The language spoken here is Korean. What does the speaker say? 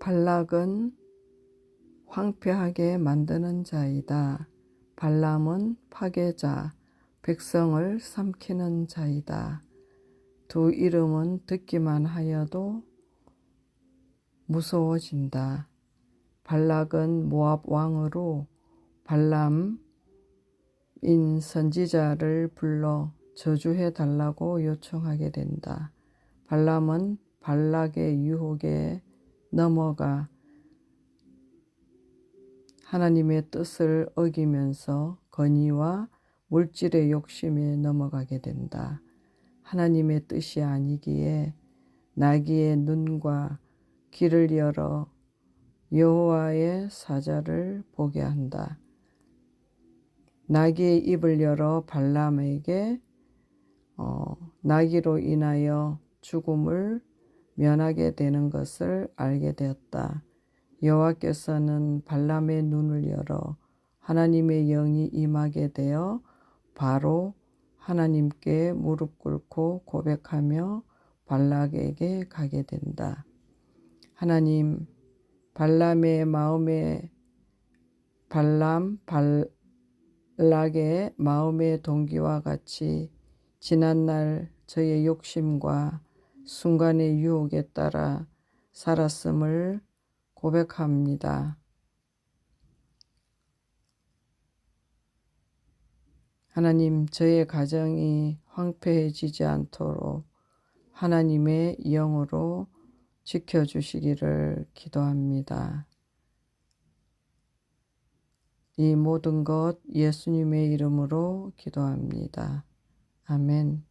발락은 황폐하게 만드는 자이다. 발람은 파괴자, 백성을 삼키는 자이다. 두 이름은 듣기만 하여도 무서워진다. 발락은 모압 왕으로 발람인 선지자를 불러 저주해 달라고 요청하게 된다. 발람은 발락의 유혹에 넘어가 하나님의 뜻을 어기면서 건의와 물질의 욕심에 넘어가게 된다. 하나님의 뜻이 아니기에 나귀의 눈과 귀를 열어 여호와의 사자를 보게 한다. 나귀의 입을 열어 발람에게 어, 나귀로 인하여 죽음을 면하게 되는 것을 알게 되었다. 여호와께서는 발람의 눈을 열어 하나님의 영이 임하게 되어 바로 하나님께 무릎 꿇고 고백하며 발락에게 가게 된다. 하나님 발람의 마음에 발람 발락의 마음의 동기와 같이 지난날 저의 욕심과 순간의 유혹에 따라 살았음을 고백합니다. 하나님, 저의 가정이 황폐해지지 않도록 하나님의 영으로 지켜주시기를 기도합니다. 이 모든 것 예수님의 이름으로 기도합니다. 아멘.